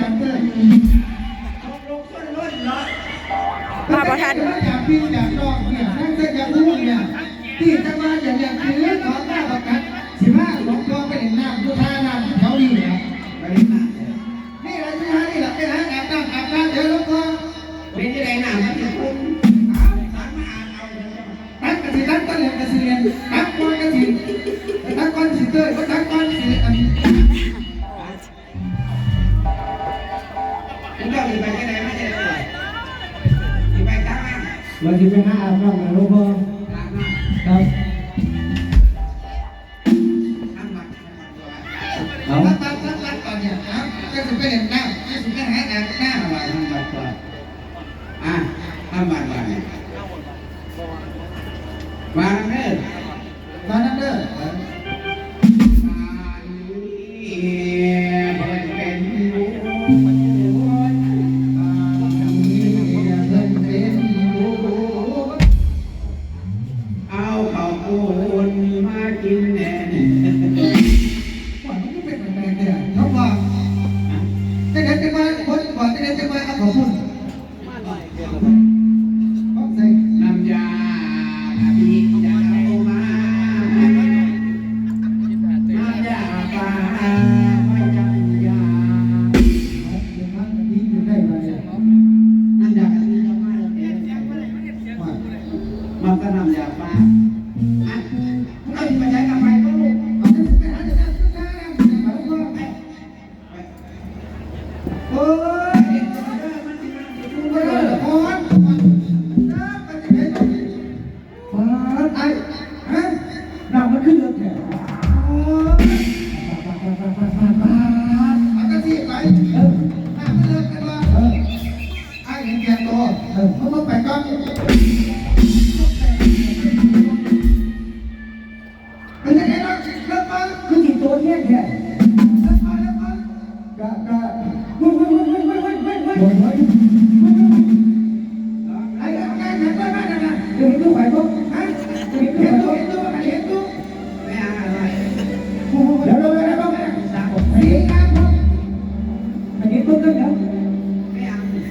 จังเลยลงต้นล้นเนาะมาบ่ทันจากพี่จากน้องเนี่ยนั่งเส้นจากลูกเนี่ยที่จะมาอย่างอย่างคือขอหน้าประกันสิบห้าหลวงพ่อไปเห็นหน้ำผู้ท่าน้ำที่เขาดีเนี่ยนี่อะไรที่หานี่แหละไปหาอาบน้ำอาบน้ำเดี๋ยวหลวงพ่อเป็นยังไงน้ำมันจะคุ้มเอาสารมาอ่านเอาเลยตักกระสิตักก้นเหลี่ยมกระสิเรียนตักก้อนกระสิตักก้อนสิเตยตักก้อนสิอัน เราจะไปหาอาบน้ำนะหลวงพ่อ มันก็น้ำยาป้า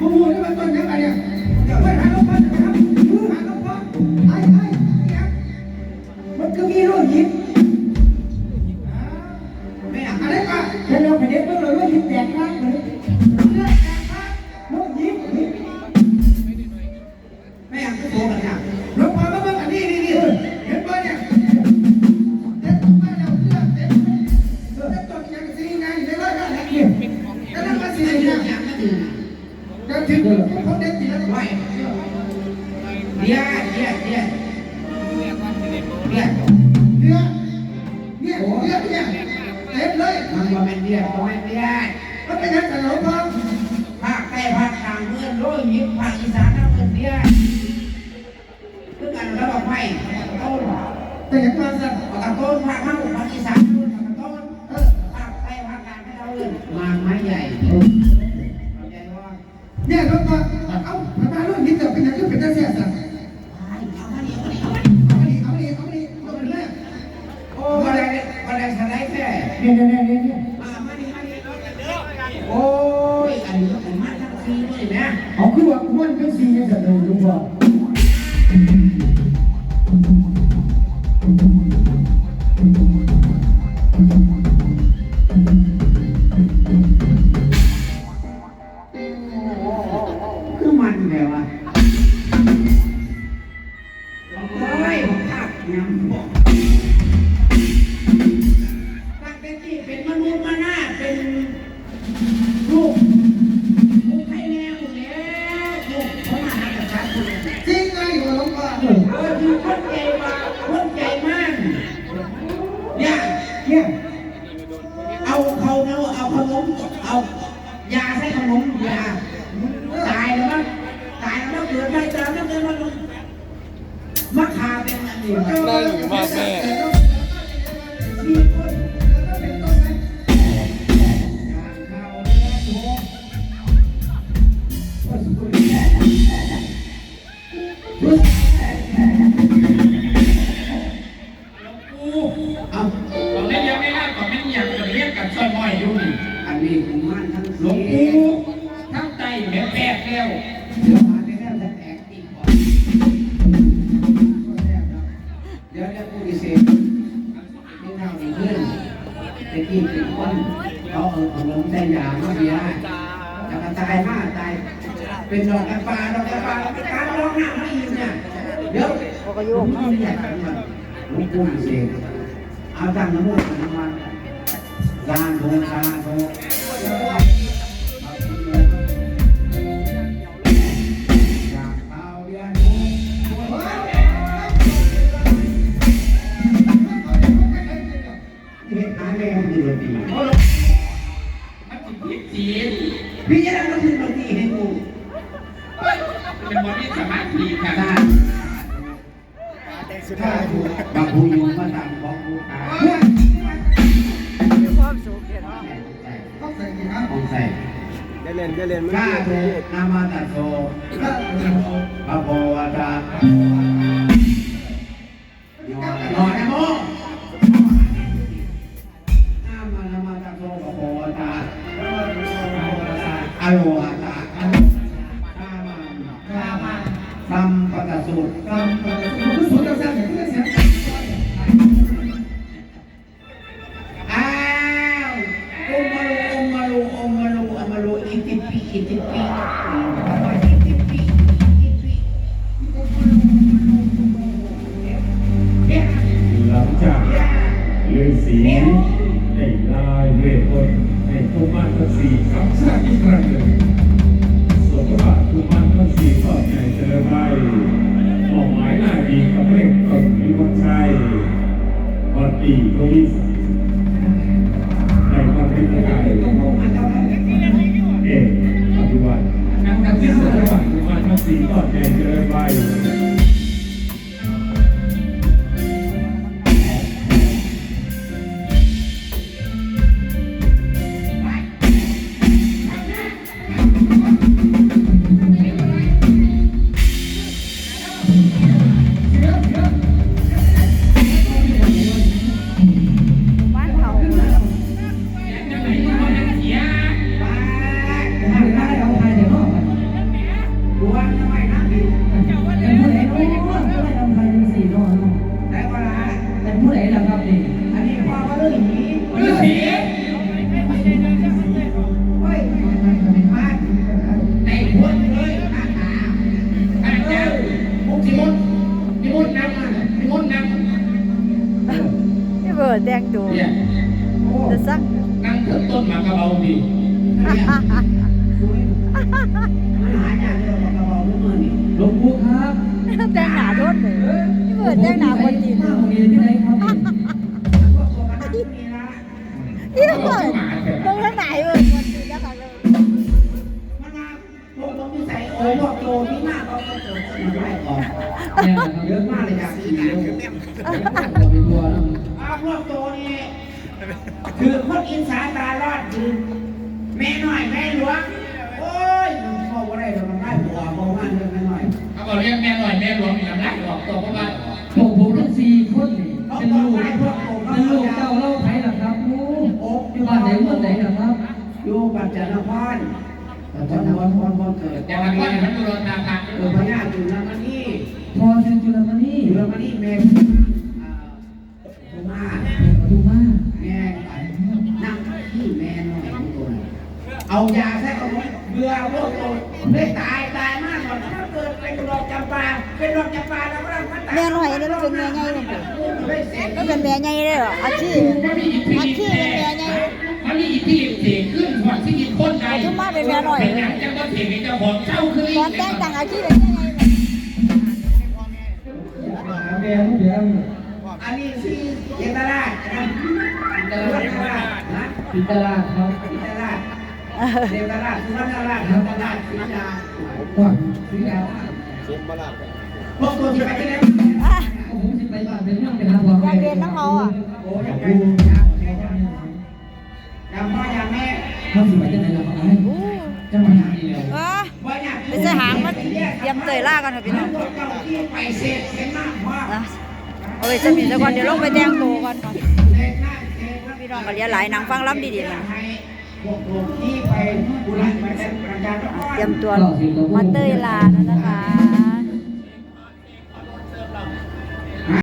บูบูนี่มันต้นยังไงเนี่ยไปหาลูกพันนะครับหาลูกพันไอ้ไอ้เนี่ยมันก็มีโร มันว่าเป็นเดียก็ไม่ได้มันเป็นยังไงหลวงพ่อภาคใต้ภาคกลางเมืองโร้อยยิบภาคอีสานทั้งเมืองเดียวคือกันแล้วบอกไม่ต้นเป็นยังไงสั่นตะต้นภาคเข้าภาคอีสานต้นเออภาคใต้ภาคกลางไม่เท่าเลยมาไม้ใหญ่เข้าใจว่าเนี่ยหลวงพ่อเอ้าพระบาทลูกหินแต่เป็นยังไงเป็นยังไงสั่นเอามาดิเอามาดิเอามาดิเอาดิเอาดิเอาดิเอาดิเลยโอ้มาได้มาได้สไลด์แท้เนี่ยเนี่ยเนี่ย วกมันก็สีจะดูดูว่าคือมันเดียวอะโอ้ผับน้ำบอก เนี่ย เอาเขาเนาเอาขนมเอา ยาใส่ขนมยาตายแล้วมั้งตายแล้วมั้งเกิดไม่ตายแล้วเกิดมันมะขามเป็นอันนี้น่าอยู่มากแม่ายมาตาย เป็นดอกกระปาดอกกระปาเป็นการร้องหน้าไม่ยินเนี่ยเดี๋ยวเขาก็ยุ่งไม่อยากทำมันลุงกูดิเซนเอาตังค์น้ำมันน้ำมันลานโทชาโทอยากเอาเรียนรู้เห็นหาแม่มันอยู่ดี มันจิตยิบจีนพี่จะได้มาถึงบางทีให้กูเป็นบอดี้สมาธิค่ะได้ถ้าถูกบางผู้อยู่มาตามของกูตามีความสุขเนาะต้องใส่กี่ครับของใส่ได้เล่นได้เล่นมันข้าเกี่ยวถูกนามาตัดโซพระโพวตาำปฏิสูตรตามตามคุณสุดจะแซ่บอย่างที่เสียงอ้าวอมมาลูอมมาลูอมมาลูอมมาลูอิติปิอิติปิอิติปิอิติปิเนี่ยหลังจากฤาษีได้ลายเวทมนต์ให้กุมาทั้งสี่คำชาติอีกครั้งหนึ่ง เบิร์ดแดงตัวเนี่ยจะซักนั่งเถิดต้นหมากระเบาดีหาอย่างเดียวกับกระบอกมือนี่หลวงปู่ครับแต่งหนาโดนเลยที่เบิร์ดแต่งหนาคนจีนหน้าโรงเรียนที่ไหนครับพวกตัวกันนั่นนี่ละที่เบิร์ดตรงไหนเบิร์ดคนจีนนะคะเลยมันมาลงตรงที่ใส่โอ้พวกโตนี่มากเขาก็เจอคนไม่ออกเนี่ยเยอะมากเลยอยา กกินเยอะเราเป็นตัวแล้วอ้าวพวกโตนี่คือคนอินสาตาลอดคือแม่น้อยแม่หลวงโอ้ยมันเข้าอะไรเรามันได้หัวเบาหวานเรื่องแม่น้อยเขาบอกเรียกแม่หน่อยแม่หลวงอย่างนั้นบอกตัวเพราะว่าพวกผมทั้งสี่คนนี่เป็นลูกเป็นลูกเจ้าเล่าไทยหรอครับโอ้อยู่บ้านไหนเมืองไหนหรอครับอยู่ปัจจานพรปัจจานพรพรพรเกิดอย่างนั้นว่ามันโดนตาพังเออพญาจุลมณีพ เอายาใส่เอาเบื่อพวกโตได้ตายตายมากก่อนถ้าเกิดเป็นดอกจำปาเป็นดอกจำปาแล้วก็ต้องตายแม่หน่อยนี่มันเป็นแม่ใหญ่เลยก็เป็นแม่ใหญ่เลยเหรออาชีพอาชีพเป็นแม่ใหญ่มันมีอิทธิฤทธิ์ขึ้นหัวที่กินคนใดทุกมาเป็นแม่หน่อยเป็นอย่างจังว่าเสียงเจ้าของเจ้าคือตอนแต่งต่างอาชีพเป็นแม่ใหญ่เลยแม่ผู้เดียวอันนี้ที่อเจตราชนะเจตราชนะปิตลาครับ เจตราชสุวรรณราชเจตราชศรีดาก่อนสีดาพวกตัวที่ไปที่ไหนผมจะไปบ้านเป็นเรื่องเป็นราวอยากเรียนน้องเขาอะโอ้ยังไปยำพ่อยำแม่เขาสิไปที่ไหนล่ะครับไอ้อู้จังหวัดไหนแล้วว้าว่าเนี่ยไปใส่หางมาเยี่ยมเตยล่ากันเถอะพี่น้องเจ้าที่ไปเสร็จเป็นะเอาไปจะมีสักวันเดี๋ยวลงไปแต่งตัวก่อนก่อนพี่น้องก็เรียหลายนังฟังล้ำดีๆมัน ที่ไปบุรีระการนครเตรียมตัวมาเต้ยลาแล้วนะคะ